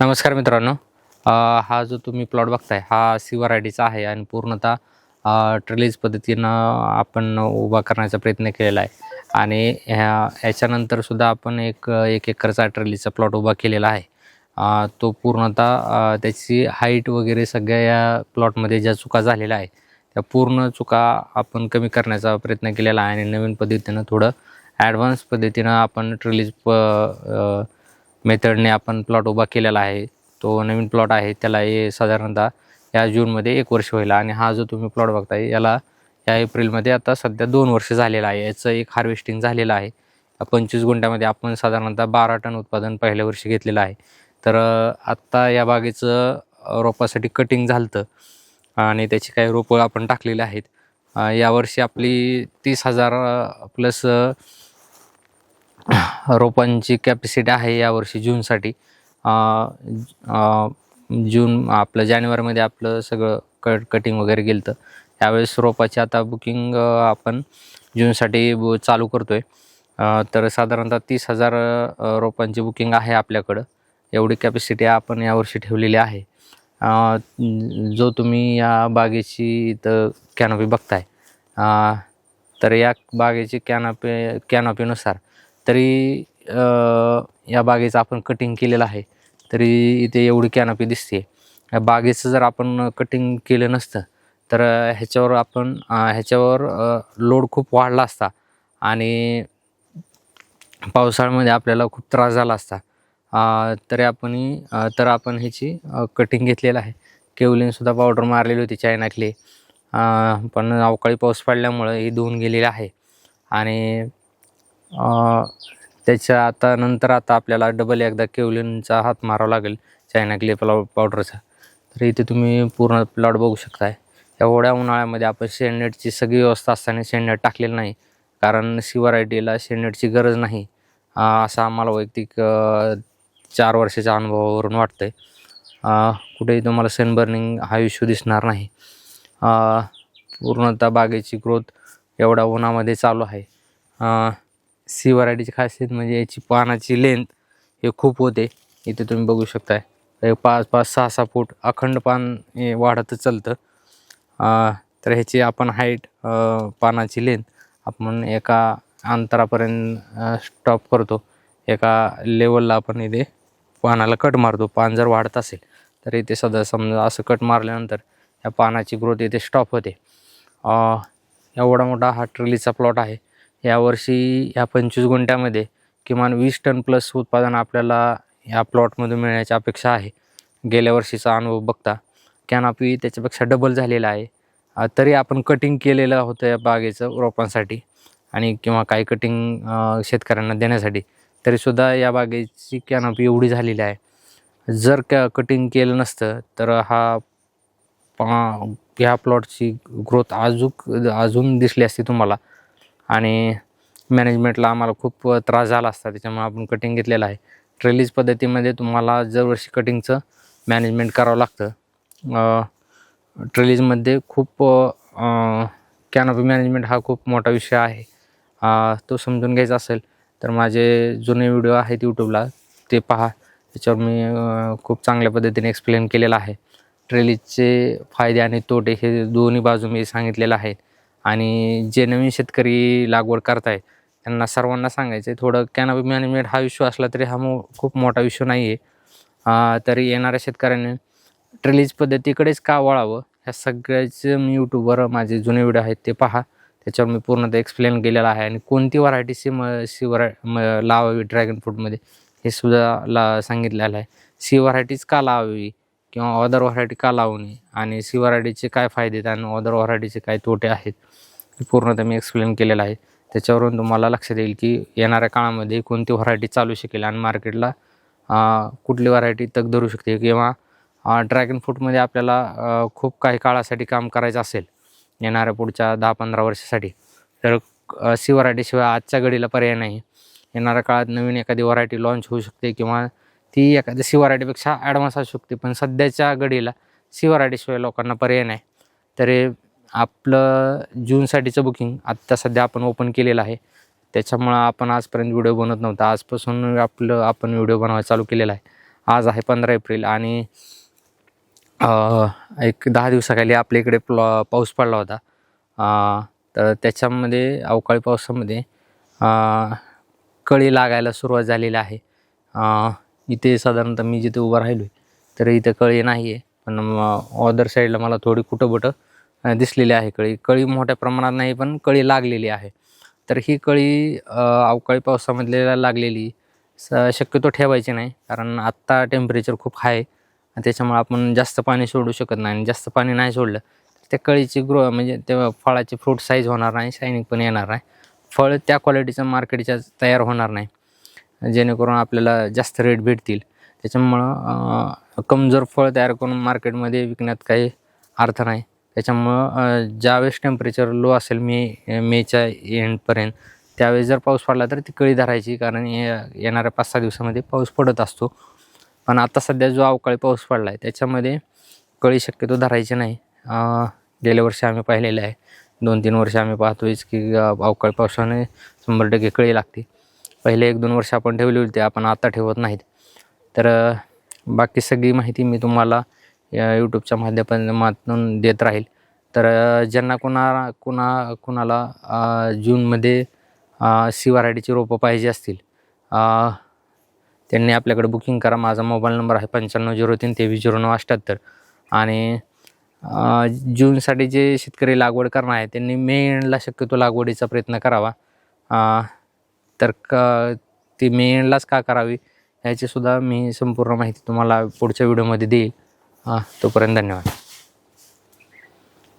नमस्कार मित्रांनो. हा जो तुम्ही प्लॉट बघताय हा सी व्हरायटीचा आहे आणि पूर्णतः ट्रिलीज पद्धतीनं आपण उभा करण्याचा प्रयत्न केलेला आहे. आणि ह्या याच्यानंतर सुद्धा आपण एक एक एकरचा ट्रेलीचा प्लॉट उभा केलेला आहे. तो पूर्णतः त्याची हाईट वगैरे सगळ्या या प्लॉटमध्ये ज्या चुका झालेल्या आहे त्या पूर्ण चुका आपण कमी करण्याचा प्रयत्न केलेला आहे आणि नवीन पद्धतीनं थोडं ॲडव्हान्स पद्धतीनं आपण ट्रिलीज प मेथडने आपण प्लॉट उभा केलेला आहे. तो नवीन प्लॉट आहे त्याला हे साधारणतः या जूनमध्ये एक वर्ष होईल आणि हा जो तुम्ही प्लॉट बघताय याला या एप्रिलमध्ये आता सध्या दोन वर्ष झालेलं आहे. याचं एक हार्वेस्टिंग झालेलं आहे. पंचवीस गुंठ्यामध्ये आपण साधारणतः बारा टन उत्पादन पहिल्या वर्षी घेतलेलं आहे. तर आत्ता या बागेचं रोपासाठी कटिंग झालं आणि त्याची काही रोपं आपण टाकलेली आहेत. यावर्षी आपली तीस हजार प्लस रोपांची कॅपॅसिटी आहे यावर्षी जूनसाठी जून आपलं जानेवारीमध्ये आपलं सगळं कट कटिंग वगैरे गेलं तर त्यावेळेस रोपाची आता बुकिंग आपण जूनसाठी ब चालू करतो आहे तर साधारणतः तीस हजार रोपांची बुकिंग आहे आपल्याकडं. एवढी कॅपॅसिटी आपण यावर्षी ठेवलेली आहे. जो तुम्ही या बागेची इथं कॅनॉपी बघताय. तर या बागेची कॅनॉपी कॅनॉपीनुसार तरी या बागेचं आपण कटिंग केलेलं आहे. तरी इथे एवढी कॅनपी दिसते. या बागेचं जर आपण कटिंग केलं नसतं तर ह्याच्यावर आपण ह्याच्यावर लोड खूप वाढला असता. आणि पावसाळ्यामध्ये आपल्याला खूप त्रास झाला असता. तरी आपण तर आपण ह्याची कटिंग घेतलेलं आहे. केवलीनसुद्धा पावडर मारलेली होती चायनातली. पण अवकाळी पाऊस पडल्यामुळं ही धुवून गेलेली आहे. आणि त्याच्या आता नंतर आता आपल्याला डबल एकदा केवलिनचा हात मारावा लागेल चायना क्ले प्लॉ पावडरचा तर इथे तुम्ही पूर्ण प्लॉट बघू शकताय. एवढ्या उन्हाळ्यामध्ये आपण शेडनेटची सगळी व्यवस्था असताना शेडनेट टाकलेलं नाही. कारण सी व्हरायटीला शेडनेटची गरज नाही. असा असं आम्हाला वैयक्तिक चार वर्षाच्या अनुभवावरून वाटतं आहे कुठेही तुम्हाला सनबर्निंग हा इश्यू दिसणार नाही. पूर्णतः बागेची ग्रोथ एवढ्या उन्हामध्ये चालू आहे. सी व्हरायटीची खासियत म्हणजे याची पानाची लेंथ हे खूप होते. इथे तुम्ही बघू शकताय. पाच पाच सहा सहा फूट अखंड पान हे वाढत चालतं. तर ह्याची आपण हाईट पानाची लेंथ आपण एका अंतरापर्यंत स्टॉप करतो. एका लेवलला आपण इथे पानाला कट मारतो. पान जर वाढत असेल तर इथे सध्या समजा असं कट मारल्यानंतर या पानाची ग्रोथ इथे स्टॉप होते. एवढा मोठा हा ट्रिलीचा प्लॉट आहे. यावर्षी ह्या पंचवीस गुंठ्यामध्ये किमान वीस टन प्लस उत्पादन आपल्याला या प्लॉटमधून मिळण्याची अपेक्षा आहे. गेल्या वर्षीचा अनुभव बघता कॅनॉपी त्याच्यापेक्षा डबल झालेला आहे. तरी आपण कटिंग केलेलं होतं या बागेचं रोपांसाठी आणि किंवा काही कटिंग शेतकऱ्यांना देण्यासाठी. तरीसुद्धा या बागेची कॅनॉपी एवढी झालेली आहे. जर कॅ कटिंग केलं नसतं तर हा पा ह्या प्लॉटची ग्रोथ अजूक अजून दिसली असती तुम्हाला. आणि मॅनेजमेंटला आम्हाला खूप त्रास झाला असता. त्याच्यामुळे आपण कटिंग घेतलेलं आहे. ट्रेलीज पद्धतीमध्ये तुम्हाला दरवर्षी कटिंगचं मॅनेजमेंट करावं लागतं. ट्रेलीजमध्ये खूप कॅनॉपी मॅनेजमेंट हा खूप मोठा विषय आहे. तो समजून घ्यायचा असेल तर माझे जुने व्हिडिओ आहेत यूट्यूबला ते पहा. त्याच्यावर मी खूप चांगल्या पद्धतीने एक्सप्लेन केलेलं आहे. ट्रेलीजचे फायदे आणि तोटे हे दोन्ही बाजू मी सांगितलेलं आहे. आणि जे नवीन शेतकरी लागवड करताय त्यांना सर्वांना सांगायचं आहे थोडं कॅनॉपी मॅनेजमेंट हा इश्यू असला तरी हा मो खूप मोठा इश्यू नाही आहे तरी येणाऱ्या शेतकऱ्यांनी ट्रेलीज पद्धतीकडेच का वळावं ह्या सगळ्याचे मी यूट्यूबवर माझे जुने व्हिडिओ आहेत ते पहा. त्याच्यावर मी पूर्णतः एक्सप्लेन केलेलं आहे. आणि कोणती व्हरायटी सी म सी वरा म लावावी ड्रॅगन फ्रूटमध्ये हे सुद्धा ला सांगितलेलं आहे. सी व्हरायटीज का लावावी किंवा ऑदर व्हरायटी का लावू नये? आणि सी व्हरायटीचे काय फायदे आहेत आणि ऑदर व्हरायटीचे काय तोटे आहेत? पूर्णतः मी एक्सप्लेन केलेलं आहे. त्याच्यावरून तुम्हाला लक्षात येईल की येणाऱ्या काळामध्ये कोणती व्हरायटी चालू शकेल आणि मार्केटला कुठली व्हरायटी तग धरू शकते किंवा ड्रॅगन फ्रूटमध्ये आपल्याला खूप काही काळासाठी काम करायचं असेल येणाऱ्या पुढच्या दहा पंधरा वर्षासाठी. तर सी व्हरायटीशिवाय आजच्या घडीला पर्याय नाही. येणाऱ्या काळात नवीन एखादी व्हरायटी लॉन्च होऊ शकते किंवा ती एखाद्या सी व्हरायटीपेक्षा ॲडव्हान्स असू शकते. पण सध्याच्या घडीला सी व्हरायटीशिवाय लोकांना पर्याय नाही. तरी आपलं जूनसाठीचं बुकिंग आत्ता सध्या आपण ओपन केलेलं आहे. त्याच्यामुळं आपण आजपर्यंत व्हिडिओ बनवत नव्हता. आजपासून आपलं आपण व्हिडिओ बनवायला चालू केलेला आहे. आज आहे पंधरा एप्रिल आणि एक दहा दिवसाखाली आपल्या इकडे प्लॉ पाऊस पडला होता. तर त्याच्यामध्ये अवकाळी पावसामध्ये कळी लागायला सुरुवात झालेली आहे. इथे साधारणतः मी जिथे उभं राहिलो आहे तर इथे कळी नाही आहे पण ऑदर साईडला मला थोडी कुठं बुटं दिसलेली आहे कळी. कळी मोठ्या प्रमाणात नाही पण कळी लागलेली आहे. तर ही कळी अवकाळी पावसामधल्या लागलेली स शक्यतो ठेवायची नाही कारण आत्ता टेम्परेचर खूप हाय आहे. आणि त्याच्यामुळे आपण जास्त पाणी सोडू शकत नाही. आणि जास्त पाणी नाही सोडलं तर त्या कळीची ग्रो म्हणजे त्या फळाची फ्रूट साईज होणार नाही शायनिंग पण येणार नाही. फळ त्या क्वालिटीचं मार्केटच्या तयार होणार नाही. जेणेकरून आपल्याला जास्त रेट भेटतील. त्याच्यामुळं कमजोर फळ तयार करून मार्केटमध्ये विकण्यात काही अर्थ नाही. त्याच्यामुळं ज्यावेळेस टेम्परेचर लो असेल मे मेच्या एंडपर्यंत त्यावेळेस जर पाऊस पडला तर ती कळी धरायची. कारण ये- येणाऱ्या पाच सहा दिवसामध्ये पाऊस पडत असतो. पण आता सध्या जो अवकाळी पाऊस पडला आहे त्याच्यामध्ये कळी शक्यतो धरायची नाही. गेल्या वर्षी आम्ही पाहिलेलं आहे. दोन तीन वर्ष आम्ही पाहतोयच की अवकाळी पावसाने शंभर टक्के कळी लागते. पहिले एक दोन वर्ष आपण ठेवली होती आपण आता ठेवत नाहीत. तर बाकी सगळी माहिती मी तुम्हाला या यूट्यूबच्या माध्यमातून देत राहील. तर ज्यांना कुणा कुणा कुणाला जूनमध्ये सी व्हरायटीची रोपं पाहिजे असतील त्यांनी आपल्याकडे बुकिंग करा. माझा मोबाईल नंबर आहे पंच्याण्णव झिरो तीन तेवीस झिरो नऊ अठ्ठ्याहत्तर आणि जूनसाठी जे शेतकरी लागवड करणार आहे त्यांनी मे एंडला शक्यतो लागवडीचा प्रयत्न करावा. तर क ती मे एंडलाच का करावी ह्याचीसुद्धा मी संपूर्ण माहिती तुम्हाला पुढच्या व्हिडिओमध्ये देईल. हां तोपर्यंत धन्यवाद.